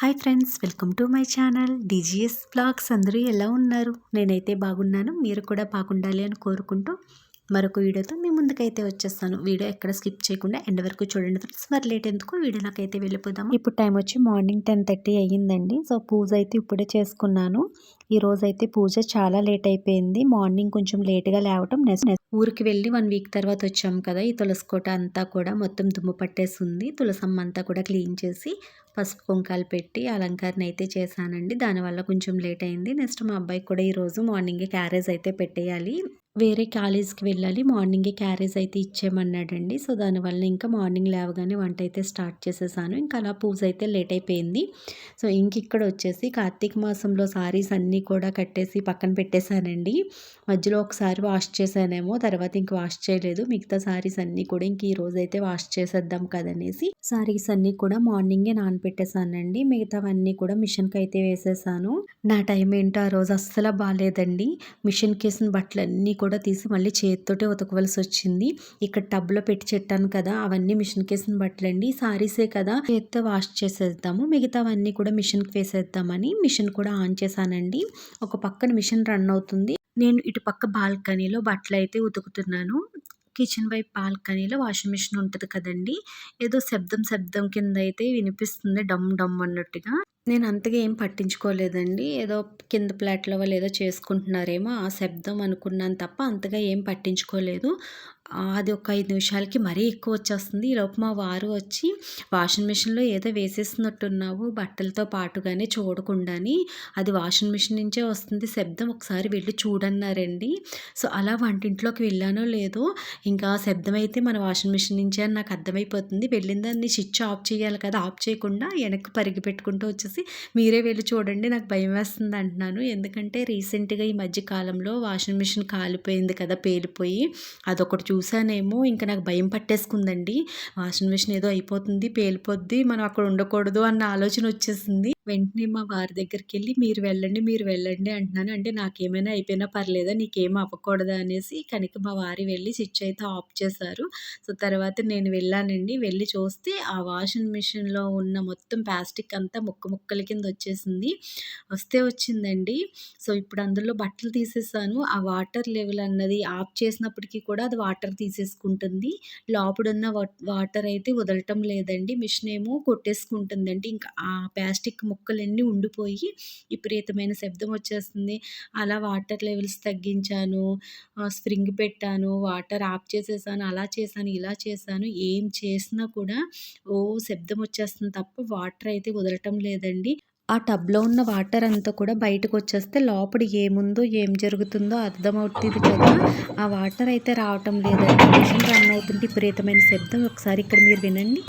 Hi friends welcome to my channel. DGS blogs అందరూ ఎలా ఉన్నారు? నేనైతే బాగున్నాను. మీరు కూడా బాగుండాలి అని కోరుకుంటూ మరొక వీడియోతో మీ ముందుకైతే వచ్చేస్తాను. వీడియో ఎక్కడ స్కిప్ చేయకుండా ఎండ్ వరకు చూడండి ఫ్రెండ్స్. మరి లేట్ ఎందుకు? వీడియోలోకి అయితే వెళ్ళిపోదాము? ఇప్పుడు టైం వచ్చి మార్నింగ్ టెన్ థర్టీ అయ్యిందండి. సో పూజ అయితే ఇప్పుడే చేసుకున్నాను. ఈ రోజు అయితే పూజ చాలా లేట్ అయిపోయింది. మార్నింగ్ కొంచెం లేట్గా లేవటం నెక్స్ట్ ఊరికి వెళ్ళి వన్ వీక్ తర్వాత వచ్చాము కదా. ఈ తులసి కోట అంతా కూడా మొత్తం దుమ్ము పట్టేసి ఉంది తులసమ్మ అంతా కూడా క్లీన్ చేసి పసుపు కుంకాలు పెట్టి అలంకరణ అయితే చేశానండి. దానివల్ల కొంచెం లేట్ అయింది. నెక్స్ట్ మా అబ్బాయికి కూడా ఈరోజు మార్నింగే క్యారేజ్ అయితే పెట్టేయాలి. వేరే కాలేజ్కి వెళ్ళాలి. మార్నింగే క్యారేజ్ అయితే ఇచ్చేయమన్నాడండి. సో దానివల్ల ఇంకా మార్నింగ్ లేవగానే వంట అయితే స్టార్ట్ చేసేసాను. ఇంకా అలా పూజ అయితే లేట్ అయిపోయింది. సో ఇంక ఇక్కడ వచ్చేసి కార్తీక మాసంలో సారీస్ అన్నీ కూడా కట్టేసి పక్కన పెట్టేశానండి. మధ్యలో ఒకసారి వాష్ చేశానేమో తర్వాత ఇంక వాష్ చేయలేదు. మిగతా సారీస్ అన్నీ కూడా ఇంక ఈ రోజు అయితే వాష్ చేసేద్దాం కదనేసి సారీస్ అన్నీ కూడా మార్నింగే నానపెట్టేశానండి మిగతావన్నీ కూడా మిషన్కి అయితే వేసేసాను. నా టైం ఏంటో ఆ రోజు అస్సలు బాగాలేదండి. మిషన్కి వేసిన బట్టలన్నీ కూడా కూడా తీసి మళ్ళీ చేతితోటే ఉతకవలసి వచ్చింది ఇక్కడ టబ్లో పెట్టి చెట్టాను కదా అవన్నీ మిషన్ కేసిన బట్టలండి. సారీసే కదా చేత్తో వాష్ చేసేద్దాము. మిగతావన్నీ కూడా మిషన్కి వేసేద్దామని మిషన్ కూడా ఆన్ చేశానండి. ఒక పక్కన మిషన్ రన్ అవుతుంది. నేను ఇటు పక్క బాల్కనీలో బట్టలు అయితే ఉతుకుతున్నాను. కిచెన్ వైపు బాల్కనీలో వాషింగ్ మిషన్ ఉంటుంది కదండి. ఏదో శబ్దం శబ్దం కింద అయితే వినిపిస్తుంది. డమ్ డమ్ అన్నట్టుగా. నేను అంతగా ఏం పట్టించుకోలేదండి. ఏదో కింద ప్లాట్లో వాళ్ళు ఏదో చేసుకుంటున్నారేమో ఆ శబ్దం అనుకున్నాను తప్ప అంతగా ఏం పట్టించుకోలేదు. అది ఒక ఐదు నిమిషాలకి మరీ ఎక్కువ వచ్చేస్తుంది. ఈలోపు మా వారు వచ్చి వాషింగ్ మిషన్లో ఏదో వేసేసినట్టున్నావు బట్టలతో పాటుగానే చూడకుండాని. అది వాషింగ్ మిషన్ నుంచే వస్తుంది. శబ్దం ఒకసారి వెళ్ళి చూడన్నారండి. సో అలా వంటింట్లోకి వెళ్ళానో లేదో ఇంకా శబ్దం అయితే మన వాషింగ్ మిషన్ నుంచే అని నాకు అర్థమైపోతుంది. వెళ్ళిన దాన్ని స్విచ్ ఆఫ్ చేయాలి కదా ఆఫ్ చేయకుండా వెనక్కి పరిగి పెట్టుకుంటూ వచ్చేసి మీరే వెళ్ళి చూడండి నాకు భయం వేస్తుంది అంటున్నాను. ఎందుకంటే రీసెంట్గా ఈ మధ్య కాలంలో వాషింగ్ మిషన్ కాలిపోయింది కదా పేలిపోయి. అదొకటి చూసానేమో ఇంకా నాకు భయం పట్టేసుకుందండి. వాషింగ్ మిషన్ ఏదో అయిపోతుంది పేలిపోద్ది మనం అక్కడ ఉండకూడదు అన్న ఆలోచన వచ్చేసింది. వెంటనే మా వారి దగ్గరికి వెళ్ళి మీరు వెళ్ళండి మీరు వెళ్ళండి అంటున్నాను. అంటే నాకేమైనా అయిపోయినా పర్లేదా నీకేం అవ్వకూడదా అనేసి కనుక మా వారి వెళ్ళి స్విచ్ అయితే ఆఫ్ చేశారు. సో తర్వాత నేను వెళ్ళానండి. వెళ్ళి చూస్తే ఆ వాషింగ్ మిషన్లో ఉన్న మొత్తం ప్లాస్టిక్ అంతా ముక్క ముక్కల కింద వచ్చేసింది. వస్తే వచ్చిందండి. సో ఇప్పుడు అందులో బట్టలు తీసేసాను. ఆ వాటర్ లెవెల్ అన్నది ఆఫ్ చేసినప్పటికీ కూడా అది వాటర్ తీసేసుకుంటుంది. లోపడున్న వాటర్ అయితే వదలటం లేదండి. మిషన్ ఏమో కొట్టేసుకుంటుందండి. ఇంకా ఆ ప్లాస్టిక్ ముక్కలన్నీ ఉండిపోయి విపరీతమైన శబ్దం వచ్చేస్తుంది. అలా వాటర్ లెవెల్స్ తగ్గించాను. స్ప్రింగ్ పెట్టాను. వాటర్ ఆఫ్ చేసేసాను. అలా చేశాను. ఇలా చేశాను. ఏం చేసినా కూడా ఓ శబ్దం వచ్చేస్తుంది తప్ప వాటర్ అయితే వదలటం లేదండి. ఆ టబ్లో ఉన్న వాటర్ అంతా కూడా బయటకు వచ్చేస్తే లోపల ఏముందో ఏం జరుగుతుందో అర్థమవుతుంది కదా. ఆ వాటర్ అయితే రావటం లేదండి. మిషన్ రన్ అవుతుంది విపరీతమైన శబ్దం. ఒకసారి ఇక్కడ మీరు వినండి.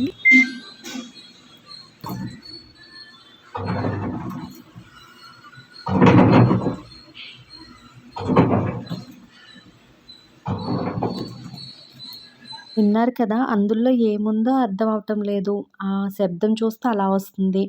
విన్నారు కదా అందులో ఏముందో అర్థం అవటం లేదు. ఆ శబ్దం చూస్తే అలా వస్తుంది.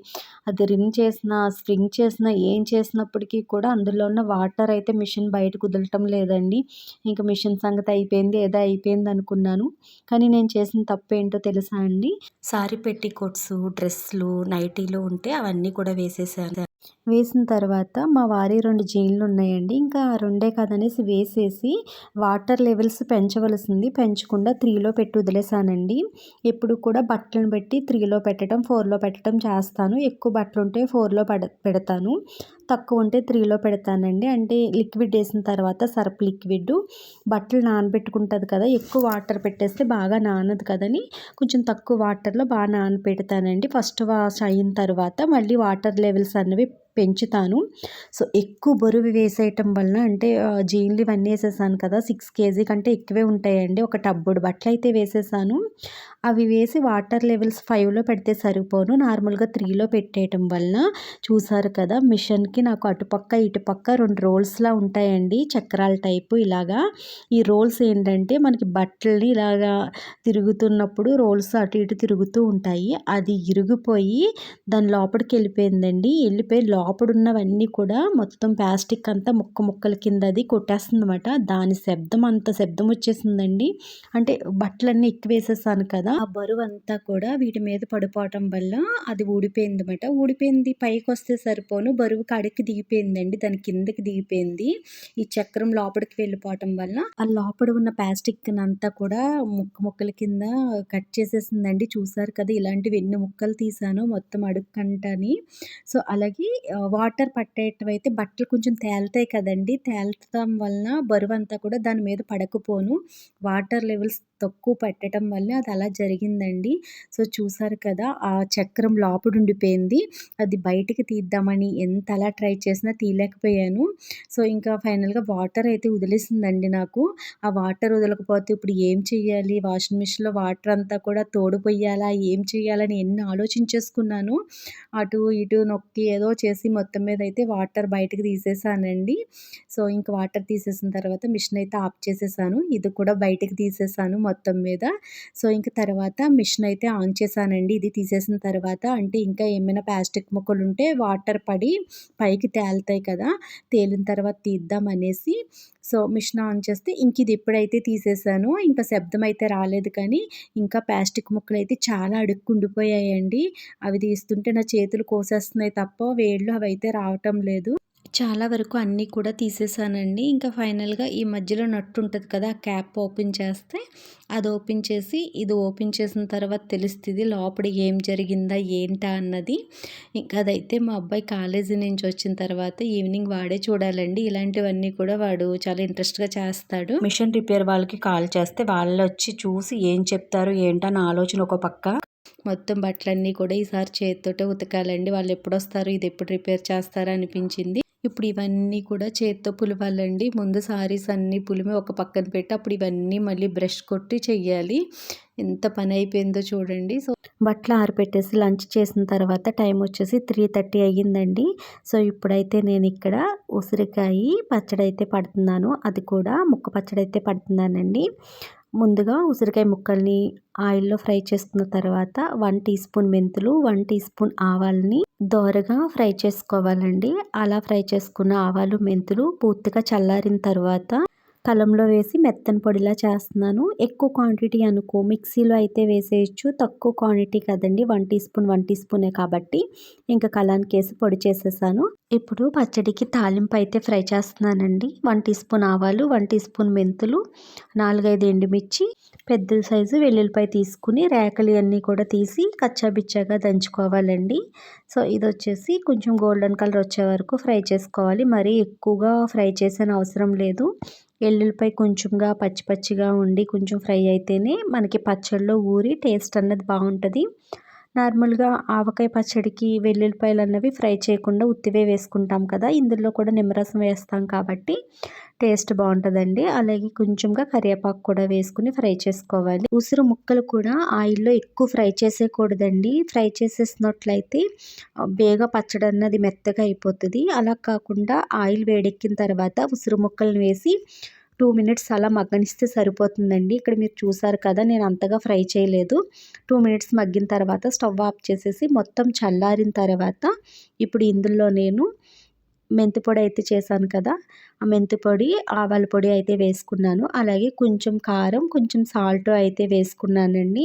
అది రిన్ చేసిన స్ప్రింగ్ చేసిన ఏం చేసినప్పటికీ కూడా అందులో ఉన్న వాటర్ అయితే మిషన్ బయటకు కుదలటం లేదండి. ఇంకా మిషన్ సంగతి అయిపోయింది ఏదో అయిపోయింది అనుకున్నాను. కానీ నేను చేసిన తప్పు ఏంటో తెలుసా అండి? సారీ పెట్టి కోట్స్ డ్రెస్సులు నైటీలు ఉంటే అవన్నీ కూడా వేసేసాను. వేసిన తర్వాత మా వారి రెండు జీన్లు ఉన్నాయండి. ఇంకా రెండే కాదనేసి వేసేసి వాటర్ లెవెల్స్ పెంచవలసింది. పెంచకుండా త్రీలో పెట్టి వదిలేసానండి. ఎప్పుడు కూడా బట్టలను పెట్టి త్రీలో పెట్టడం ఫోర్లో పెట్టడం చేస్తాను. ఎక్కువ బట్టలు ఉంటే ఫోర్లో పెడ పెడతాను. తక్కువ ఉంటే త్రీలో పెడతానండి. అంటే లిక్విడ్ వేసిన తర్వాత సర్ఫ్ లిక్విడ్. బట్టలు నానబెట్టుకుంటుంది కదా ఎక్కువ వాటర్ పెట్టేస్తే బాగా నానదు కదని కొంచెం తక్కువ వాటర్లో బాగా నానబెడతానండి. ఫస్ట్ వాష్ అయిన తర్వాత మళ్ళీ వాటర్ లెవెల్స్ అనేవి పెంచుతాను. సో ఎక్కువ బరువు వేసేయటం వలన అంటే జీన్లు ఇవన్నీ వేసేసాను కదా సిక్స్ కేజీ కంటే ఎక్కువే ఉంటాయండి. ఒక టబ్బుడు బట్టలు అయితే వేసేసాను. అవి వేసి వాటర్ లెవెల్స్ ఫైవ్లో పెడితే సరిపోను. నార్మల్గా త్రీలో పెట్టేయటం వలన చూసారు కదా మిషన్కి నాకు అటుపక్క ఇటుపక్క రెండు రోల్స్లా ఉంటాయండి చక్రాల టైపు ఇలాగా. ఈ రోల్స్ ఏంటంటే మనకి బట్టల్ని ఇలాగా తిరుగుతున్నప్పుడు రోల్స్ అటు ఇటు తిరుగుతూ ఉంటాయి. అది ఇరిగిపోయి దాని లోపలికి వెళ్ళిపోయిందండి. వెళ్ళిపోయి లోపడున్నవన్నీ కూడా మొత్తం ప్లాస్టిక్ అంతా ముక్క ముక్కల కింద అది కొట్టేస్తుంది అనమాట దాని శబ్దం అంత శబ్దం వచ్చేసిందండి. అంటే బట్టలన్నీ ఎక్కువేసేసాను కదా కదా ఆ బరువు అంతా కూడా వీటి మీద పడిపోవటం వల్ల అది ఊడిపోయింది అనమాట ఊడిపోయింది పైకి వస్తే సరిపోను బరువు కాడికి దిగిపోయిందండి దాని కిందకి దిగిపోయింది. ఈ చక్రం లోపలికి వెళ్ళిపోవటం వల్ల ఆ లోపల ఉన్న ప్లాస్టిక్ అంతా కూడా ముక్క ముక్కల కింద కట్ చేసేసిందండి. చూసారు కదా ఇలాంటివి ఎన్ని ముక్కలు తీసాను మొత్తం అడుక్కంటని సో అలాగే వాటర్ పట్టేటవైతే బట్టలు కొంచెం తేలుతాయి కదండి. తేలటం వలన బరువు అంతా కూడా దాని మీద పడకపోను. వాటర్ లెవెల్స్ తక్కువ పెట్టడం వల్ల అది అలా జరిగిందండి. సో చూసారు కదా ఆ చక్రం లోపల ఉండిపోయింది. అది బయటికి తీద్దామని ఎంత అలా ట్రై చేసినా తీయలేకపోయాను. సో ఇంకా ఫైనల్గా వాటర్ అయితే వదిలేసిందండి నాకు. ఆ వాటర్ వదలకపోతే ఇప్పుడు ఏం చేయాలి వాషింగ్ మిషన్లో వాటర్ అంతా కూడా తోడిపోయాలా? ఏం చేయాలని ఎన్ని ఆలోచించేసుకున్నాను. అటు ఇటు నొక్కి ఏదో చేసి మొత్తం మీద అయితే వాటర్ బయటకు తీసేసానండి. సో ఇంకా వాటర్ తీసేసిన తర్వాత మిషన్ అయితే ఆఫ్ చేసేసాను. ఇది కూడా బయటకు తీసేసాను మొత్తం మీద. సో ఇంకా తర్వాత మిషన్ అయితే ఆన్ చేశానండి. ఇది తీసేసిన తర్వాత అంటే ఇంకా ఏమైనా ప్లాస్టిక్ ముక్కలు ఉంటే వాటర్ పడి పైకి తేలుతాయి కదా తేలిన తర్వాత తీద్దాం అనేసి. సో మిషన్ ఆన్ చేస్తే ఇంక ఇది ఎప్పుడైతే తీసేసానో. ఇంకా శబ్దం అయితే రాలేదు కానీ ఇంకా ప్లాస్టిక్ ముక్కలు అయితే చాలా అడుక్కుండిపోయాయండి. అవి తీస్తుంటే నా చేతులు కోసేస్తున్నాయి తప్ప వేళ్ళు అవి అయితే రావటం లేదు. చాలా వరకు అన్నీ కూడా తీసేసానండి. ఇంకా ఫైనల్గా ఈ మధ్యలో నట్టు ఉంటుంది కదా ఆ క్యాప్ ఓపెన్ చేస్తే అది ఓపెన్ చేసి ఇది ఓపెన్ చేసిన తర్వాత తెలుస్తుంది లోపల ఏం జరిగిందా ఏంటా అన్నది. ఇంకా అదైతే మా అబ్బాయి కాలేజీ నుంచి వచ్చిన తర్వాత ఈవినింగ్ వాడే చూడాలండి. ఇలాంటివన్నీ కూడా వాడు చాలా ఇంట్రెస్ట్గా చేస్తాడు. మిషన్ రిపేర్ వాళ్ళకి కాల్ చేస్తే వాళ్ళు వచ్చి చూసి ఏం చెప్తారు ఏంటో నా ఆలోచన ఒక పక్క. మొత్తం బట్టలన్నీ కూడా ఈసారి చేతితోటే ఉతకాలండి. వాళ్ళు ఎప్పుడు వస్తారు ఇది ఎప్పుడు రిపేర్ చేస్తారా అనిపించింది ఇప్పుడు ఇవన్నీ కూడా చేత్తో పులవాలండి. ముందు సారీస్ అన్నీ పులిమి ఒక పక్కన పెట్టి అప్పుడు ఇవన్నీ మళ్ళీ బ్రష్ కొట్టి చెయ్యాలి. ఎంత పని అయిపోయిందో చూడండి. సో బట్టలు ఆరిపెట్టేసి లంచ్ చేసిన తర్వాత టైం వచ్చేసి త్రీ థర్టీ అయ్యిందండి. సో ఇప్పుడైతే నేను ఇక్కడ ఉసిరికాయ పచ్చడి అయితే పడుతున్నాను. అది కూడా ముక్క పచ్చడి అయితే పడుతున్నానండి. ముందుగా ఉసిరికాయ ముక్కల్ని ఆయిల్లో ఫ్రై చేసుకున్న తర్వాత వన్ టీ స్పూన్ మెంతులు వన్ టీ స్పూన్ ఆవాలని దోరగా ఫ్రై చేసుకోవాలండి. అలా ఫ్రై చేసుకున్న ఆవాలు మెంతులు పూర్తిగా చల్లారిన తర్వాత కలంలో వేసి మెత్తని పొడిలా చేస్తున్నాను. ఎక్కువ క్వాంటిటీ అనుకో మిక్సీలో అయితే వేసేయచ్చు. తక్కువ క్వాంటిటీ కదండి వన్ టీ స్పూన్ వన్ టీ స్పూనే కాబట్టి ఇంకా కలానికి వేసి పొడి చేసేసాను. ఇప్పుడు పచ్చడికి తాలింపు అయితే ఫ్రై చేస్తున్నానండి. వన్ టీ స్పూన్ ఆవాలు వన్ టీ స్పూన్ మెంతులు నాలుగైదు ఎండుమిర్చి పెద్ద సైజు వెల్లుల్లిపాయ తీసుకుని రేకలు అన్నీ కూడా తీసి కచ్చాబిచ్చాగా దంచుకోవాలండి. సో ఇది వచ్చేసి కొంచెం గోల్డెన్ కలర్ వచ్చే వరకు ఫ్రై చేసుకోవాలి. మరీ ఎక్కువగా ఫ్రై చేసిన అవసరం లేదు. ఎల్లుల్లిపాయ కొంచెంగా పచ్చి పచ్చిగా ఉండి కొంచెం ఫ్రై అయితేనే మనకి పచ్చడిలో ఊరి టేస్ట్ అన్నది బాగుంటుంది. నార్మల్గా ఆవకాయ పచ్చడికి వెల్లుల్లిపాయలు అన్నవి ఫ్రై చేయకుండా ఉత్తివే వేసుకుంటాం కదా ఇందులో కూడా నిమ్మరసం వేస్తాం కాబట్టి టేస్ట్ బాగుంటుందండి అలాగే కొంచెంగా కరివేపాకు కూడా వేసుకుని ఫ్రై చేసుకోవాలి. ఉసిరి ముక్కలు కూడా ఆయిల్లో ఎక్కువ ఫ్రై చేసేయకూడదండి. ఫ్రై చేసేసినట్లయితే బేగా పచ్చడి అన్నది మెత్తగా అయిపోతుంది. అలా కాకుండా ఆయిల్ వేడెక్కిన తర్వాత ఉసిరి ముక్కలను వేసి టూ మినిట్స్ అలా మగ్గనిస్తే సరిపోతుందండి. ఇక్కడ మీరు చూసారు కదా నేను అంతగా ఫ్రై చేయలేదు. టూ మినిట్స్ మగ్గిన తర్వాత స్టవ్ ఆఫ్ చేసేసి మొత్తం చల్లారిన తర్వాత ఇప్పుడు ఇందులో నేను మెంతి పొడి అయితే చేశాను కదా ఆ మెంతి పొడి ఆవాల పొడి అయితే వేసుకున్నాను. అలాగే కొంచెం కారం కొంచెం సాల్ట్ అయితే వేసుకున్నానండి.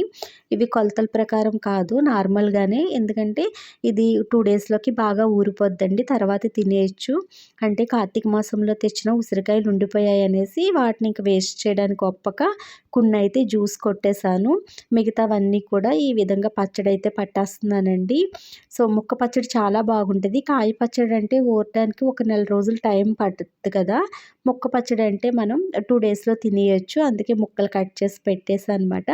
ఇవి కొలతల ప్రకారం కాదు నార్మల్గానే ఎందుకంటే ఇది టూ డేస్లోకి బాగా ఊరిపోద్దండి తర్వాత తినేయచ్చు. అంటే కార్తీక మాసంలో తెచ్చిన ఉసిరికాయలు ఉండిపోయాయి అనేసి వాటిని ఇంక వేస్ట్ చేయడానికి ఒప్పక కొన్ని అయితే జ్యూస్ కొట్టేశాను. మిగతావన్నీ కూడా ఈ విధంగా పచ్చడి అయితే పట్టేస్తున్నానండి. సో ముక్క పచ్చడి చాలా బాగుంటుంది. కాయ పచ్చడి అంటే ఊరడానికి ఒక నెల రోజులు టైం పడుతుంది కదా. ముక్క పచ్చడి అంటే మనం టూ డేస్లో తినేయచ్చు. అందుకే ముక్కలు కట్ చేసి పెట్టేసి అనమాట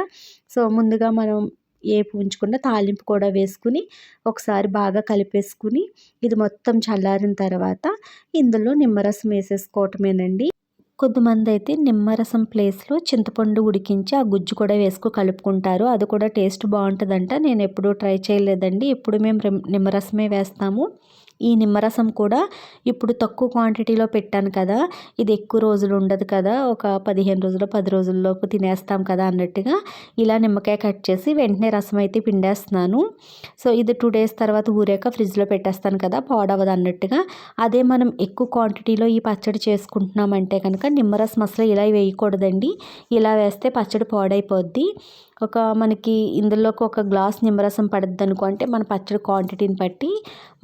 సో ముందుగా మనం ఏపు ఉంచకుండా తాలింపు కూడా వేసుకుని ఒకసారి బాగా కలిపేసుకుని ఇది మొత్తం చల్లారిన తర్వాత ఇందులో నిమ్మరసం వేసేసుకోవటమేనండి. కొంతమంది అయితే నిమ్మరసం ప్లేస్లో చింతపండు ఉడికించి ఆ గుజ్జు కూడా వేసుకు కలుపుకుంటారు. అది కూడా టేస్ట్ బాగుంటుందంట. నేను ఎప్పుడూ ట్రై చేయలేదండి. ఎప్పుడు మేము నిమ్మరసమే వేస్తాము. ఈ నిమ్మరసం కూడా ఇప్పుడు తక్కువ క్వాంటిటీలో పెట్టాను కదా. ఇది ఎక్కువ రోజులు ఉండదు కదా. ఒక పదిహేను రోజులు పది రోజుల్లోపు తినేస్తాం కదా అన్నట్టుగా ఇలా నిమ్మకాయ కట్ చేసి వెంటనే రసం అయితే పిండేస్తున్నాను. సో ఇది టూ డేస్ తర్వాత ఊరాక ఫ్రిడ్జ్లో పెట్టేస్తాను కదా. పాడవదు అన్నట్టుగా. అదే మనం ఎక్కువ క్వాంటిటీలో ఈ పచ్చడి చేసుకుంటున్నామంటే కనుక నిమ్మరసం అసలు ఇలా వేయకూడదండి. ఇలా వేస్తే పచ్చడి పాడైపోద్ది. ఒక మనకి ఇందులోకి ఒక గ్లాస్ నిమ్మరసం పడుద్ది అనుకో అంటే మన పచ్చడి క్వాంటిటీని బట్టి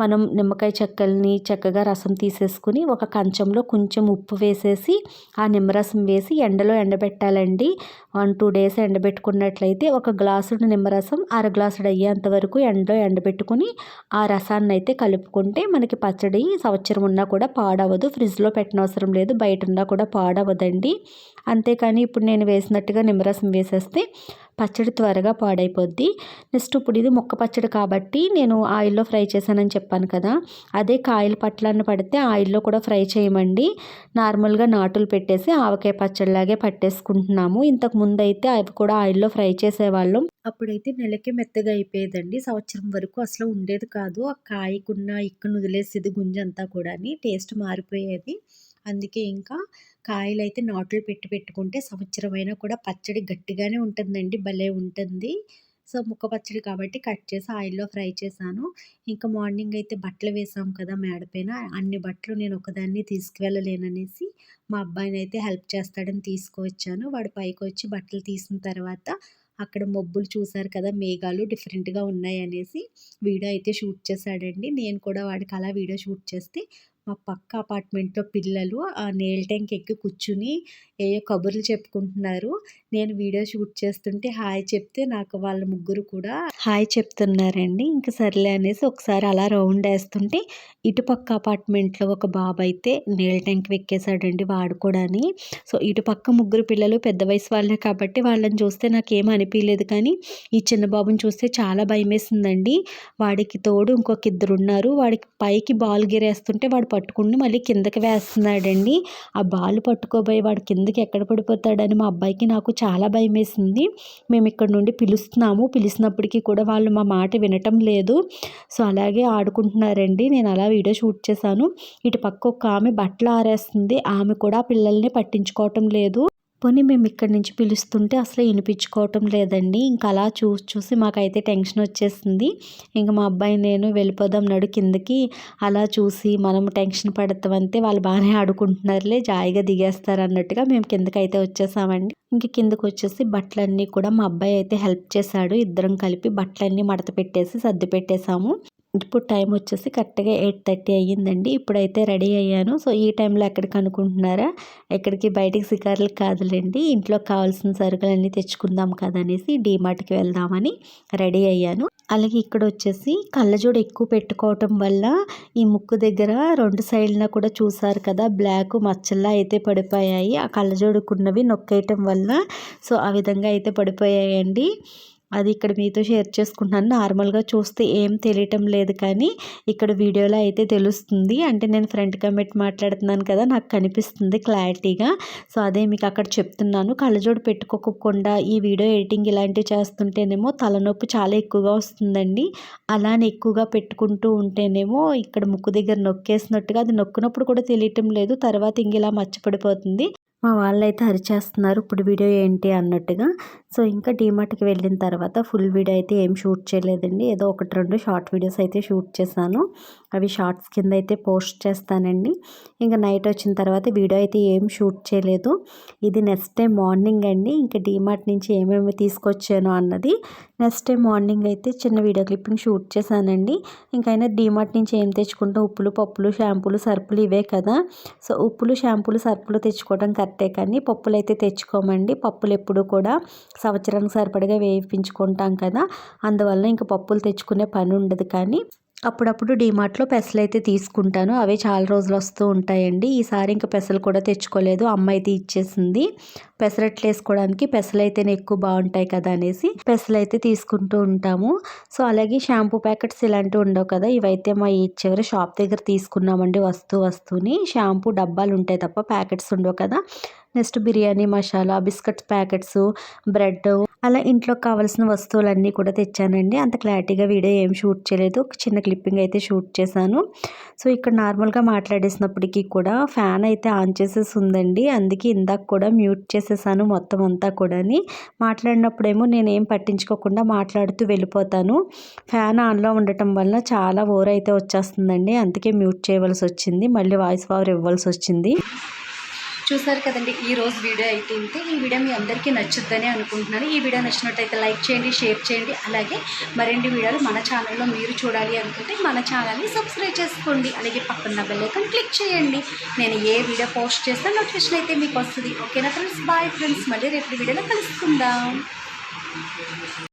మనం నిమ్మకాయ చెక్కల్ని చక్కగా రసం తీసేసుకుని ఒక కంచంలో కొంచెం ఉప్పు వేసేసి ఆ నిమ్మరసం వేసి ఎండలో ఎండబెట్టాలండి. వన్ టూ డేస్ ఎండబెట్టుకున్నట్లయితే ఒక గ్లాసుడు నిమ్మరసం అర గ్లాసుడు అయ్యేంత వరకు ఎండలో ఎండబెట్టుకుని ఆ రసాన్ని అయితే కలుపుకుంటే మనకి పచ్చడి సంవత్సరం ఉన్నా కూడా పాడవదు. ఫ్రిడ్జ్లో పెట్టనవసరం లేదు బయట ఉన్నా కూడా పాడవదండి. అంతేకాని ఇప్పుడు నేను వేసినట్టుగా నిమ్మరసం వేసేస్తే పచ్చడి త్వరగా పాడైపోద్ది. నెక్స్ట్ ఇప్పుడు ఇది ముక్క పచ్చడి కాబట్టి నేను ఆయిల్లో ఫ్రై చేశానని చెప్పాను కదా అదే కాయల పట్లాన్ని పడితే ఆయిల్లో కూడా ఫ్రై చేయమండి. నార్మల్గా నాటులు పెట్టేసి ఆవకాయ పచ్చడిలాగే పట్టేసుకుంటున్నాము. ఇంతకు ముందు అయితే అవి కూడా ఆయిల్లో ఫ్రై చేసేవాళ్ళం. అప్పుడైతే నెలకే మెత్తగా అయిపోయేదండి. సంవత్సరం వరకు అసలు ఉండేది కాదు. ఆ కాయకున్న ఇక్కను వదిలేసేది గుంజంతా కూడా టేస్ట్ మారిపోయేది. అందుకే ఇంకా కాయలు అయితే నాట్లు పెట్టి పెట్టుకుంటే సంవత్సరం అయినా కూడా పచ్చడి గట్టిగానే ఉంటుందండి భలే ఉంటుంది. సో ముక్క పచ్చడి కాబట్టి కట్ చేసి ఆయిల్లో ఫ్రై చేశాను. ఇంకా మార్నింగ్ అయితే బట్టలు వేసాం కదా మేడపైన అన్ని బట్టలు నేను ఒకదాన్ని తీసుకువెళ్ళలేననేసి మా అబ్బాయిని అయితే హెల్ప్ చేస్తాడని తీసుకువచ్చాను. వాడు పైకి వచ్చి బట్టలు తీసిన తర్వాత అక్కడ మబ్బులు చూశారు కదా మేఘాలు డిఫరెంట్గా ఉన్నాయి అనేసి వీడియో అయితే షూట్ చేశాడండి. నేను కూడా వాడికి అలా వీడియో షూట్ చేస్తే మా పక్క అపార్ట్మెంట్లో పిల్లలు ఆ నేల్ ట్యాంక్ ఎక్కి కూర్చుని ఏయో కబుర్లు చెప్పుకుంటున్నారు. నేను వీడియో షూట్ చేస్తుంటే హాయ్ చెప్తే నాకు వాళ్ళ ముగ్గురు కూడా హాయ్ చెప్తున్నారండి. ఇంకా సర్లే అనేసి ఒకసారి అలా రౌండ్ వేస్తుంటే ఇటుపక్క అపార్ట్మెంట్లో ఒక బాబు అయితే నేల్ ట్యాంక్ ఎక్కేసాడండి వాడుకోవడాని సో ఇటుపక్క ముగ్గురు పిల్లలు పెద్ద వయసు వాళ్ళే కాబట్టి వాళ్ళని చూస్తే నాకు అనిపించలేదు కానీ ఈ చిన్న బాబుని చూస్తే చాలా భయం వేసిందండి వాడికి తోడు ఇంకొక ఇద్దరు ఉన్నారు. వాడికి పైకి బాల్ గిరేస్తుంటే వాడు పట్టుకుని మళ్ళీ కిందకి వేస్తున్నాడండి. ఆ బాల్ పట్టుకోబోయి వాడు కిందకి ఎక్కడ పడిపోతాడని మా అబ్బాయికి నాకు చాలా భయం వేసింది మేము ఇక్కడ నుండి పిలుస్తున్నాము. పిలిచినప్పటికీ కూడా వాళ్ళు మా మాట వినటం లేదు. సో అలాగే ఆడుకుంటున్నారండి. నేను అలా వీడియో షూట్ చేశాను. ఇటు పక్క ఒక ఆమె బట్టలు ఆరేస్తుంది. ఆమె కూడా పిల్లల్ని పట్టించుకోవటం లేదు. పోనీ మేము ఇక్కడి నుంచి పిలుస్తుంటే అసలు వినిపించుకోవటం లేదండి. ఇంకా అలా చూసి చూసి మాకైతే టెన్షన్ వచ్చేసింది. ఇంకా మా అబ్బాయి నేను వెళ్ళిపోదాం నడు కిందకి అలా చూసి మనం టెన్షన్ పడతామంటే వాళ్ళు బాగానే ఆడుకుంటున్నారులే జాయిగా దిగేస్తారు అన్నట్టుగా మేము కిందకి అయితే వచ్చేసామండి. ఇంక కిందకు వచ్చేసి బట్టలన్నీ కూడా మా అబ్బాయి అయితే హెల్ప్ చేశాడు. ఇద్దరం కలిపి బట్టలన్నీ మడత పెట్టేసి సర్ది పెట్టేశాము. ఇప్పుడు టైం వచ్చేసి కరెక్ట్గా ఎయిట్ థర్టీ అయ్యిందండి. ఇప్పుడైతే రెడీ అయ్యాను. సో ఈ టైంలో ఎక్కడికి అనుకుంటున్నారా? ఎక్కడికి బయటికి షికార్లకు కాదులేండి. ఇంట్లో కావాల్సిన సరుకులన్నీ తెచ్చుకుందాం కదా అనేసి డీమార్ట్కి వెళ్దామని రెడీ అయ్యాను. అలాగే ఇక్కడ వచ్చేసి కళ్ళజోడు ఎక్కువ పెట్టుకోవటం వల్ల ఈ ముక్కు దగ్గర రెండు సైడ్న కూడా చూసారు కదా బ్లాక్ మచ్చల్లా అయితే పడిపోయాయి. ఆ కళ్ళజోడుకున్నవి నొక్కేయటం వల్ల సో ఆ విధంగా అయితే పడిపోయాయండి. అది ఇక్కడ మీతో షేర్ చేసుకుంటున్నాను. నార్మల్గా చూస్తే ఏం తెలియటం లేదు కానీ ఇక్కడ వీడియోలో అయితే తెలుస్తుంది. అంటే నేను ఫ్రంట్ కమెంట్ మాట్లాడుతున్నాను కదా నాకు కనిపిస్తుంది క్లారిటీగా. సో అదే మీకు అక్కడ చెప్తున్నాను. కళ్ళజోడు పెట్టుకోకుండా ఈ వీడియో ఎడిటింగ్ ఇలాంటివి చేస్తుంటేనేమో తలనొప్పి చాలా ఎక్కువగా వస్తుందండి. అలానే ఎక్కువగా పెట్టుకుంటూ ఉంటేనేమో ఇక్కడ ముక్కు దగ్గర నొక్కేసినట్టుగా అది నొక్కినప్పుడు కూడా తెలియటం లేదు. తర్వాత ఇంక ఇలా మచ్చపడిపోతుంది మా వాళ్ళైతే అరిచేస్తున్నారు ఇప్పుడు వీడియో ఏంటి అన్నట్టుగా. సో ఇంకా డీమార్ట్కి వెళ్ళిన తర్వాత ఫుల్ వీడియో అయితే ఏం షూట్ చేయలేదండి. ఏదో ఒకటి రెండు షార్ట్ వీడియోస్ అయితే షూట్ చేశాను. అవి షార్ట్స్ కింద అయితే పోస్ట్ చేస్తానండి. ఇంకా నైట్ వచ్చిన తర్వాత వీడియో అయితే ఏం షూట్ చేయలేదు. ఇది నెక్స్ట్ డే మార్నింగ్ అండి. ఇంకా డీమార్ట్ నుంచి ఏమేమి తీసుకొచ్చాను అన్నది నెక్స్ట్ డే మార్నింగ్ అయితే చిన్న వీడియో క్లిప్పింగ్ షూట్ చేశానండి. ఇంకైనా డీమార్ట్ నుంచి ఏం తెచ్చుకుంటాం? ఉప్పులు పప్పులు షాంపూలు సర్పులు ఇవే కదా. సో ఉప్పులు షాంపూలు సర్పులు తెచ్చుకోవడం కరెక్టే కానీ పప్పులు అయితే తెచ్చుకోమండి. పప్పులు ఎప్పుడు కూడా సంవత్సరానికి సరిపడగా వేయించుకుంటాం కదా. అందువల్ల ఇంకా పప్పులు తెచ్చుకునే పని ఉండదు కానీ అప్పుడప్పుడు డీమార్ట్లో పెసలు అయితే తీసుకుంటాను. అవే చాలా రోజులు వస్తూ ఉంటాయండి. ఈసారి ఇంకా పెసలు కూడా తెచ్చుకోలేదు. అమ్మ అయితే ఇచ్చేసింది. పెసరట్లు వేసుకోవడానికి పెసలు అయితేనే ఎక్కువ బాగుంటాయి కదా అనేసి పెసలు అయితే తీసుకుంటూ ఉంటాము. సో అలాగే షాంపూ ప్యాకెట్స్ ఇలాంటివి ఉండవు కదా. ఇవైతే మా ఈ చివరి షాప్ దగ్గర తీసుకున్నామండి వస్తూ వస్తూని. షాంపూ డబ్బాలు ఉంటాయి తప్ప ప్యాకెట్స్ ఉండవు కదా. Next biryani masala biscuits packets bread అలా ఇంట్లో కావాల్సిన వస్తువులన్నీ కూడా తెచ్చానండి. అంత క్లారిటీగా వీడియో ఏం షూట్ చేయలేదు. ఒక చిన్న క్లిప్పింగ్ అయితే షూట్ చేశాను. సో ఇక్కడ నార్మల్గా మాట్లాడేసినప్పటికీ కూడా ఫ్యాన్ అయితే ఆన్ చేసేసి ఉందండి. అందుకే ఇందాక కూడా మ్యూట్ చేసేసాను మొత్తం అంతా కూడాని. మాట్లాడినప్పుడేమో నేనేం పట్టించుకోకుండా మాట్లాడుతూ వెళ్ళిపోతాను. ఫ్యాన్ ఆన్లో ఉండటం వల్ల చాలా ఓవర్ అయితే వచ్చేస్తుందండి. అందుకే మ్యూట్ చేయవలసి వచ్చింది. మళ్ళీ వాయిస్ పవర్ ఇవ్వాల్సి వచ్చింది. చూసారు కదండి ఈ రోజు వీడియో అయితే ఇంతే. ఈ వీడియో మీ అందరికీ నచ్చుద్దని అనుకుంటున్నాను. ఈ వీడియో నచ్చినట్టయితే లైక్ చేయండి షేర్ చేయండి. అలాగే మరిన్ని వీడియోలు మన ఛానల్లో మీరు చూడాలి అనుకుంటే మన ఛానల్ని సబ్స్క్రైబ్ చేసుకోండి. అలాగే పక్కన బెల్లైకన్ క్లిక్ చేయండి. నేను ఏ వీడియో పోస్ట్ చేస్తే నోటిఫికేషన్ అయితే మీకు వస్తుంది. ఓకేనా ఫ్రెండ్స్? Bye friends. మళ్ళీ రేపు వీడియోలో కలుసుకుందాం.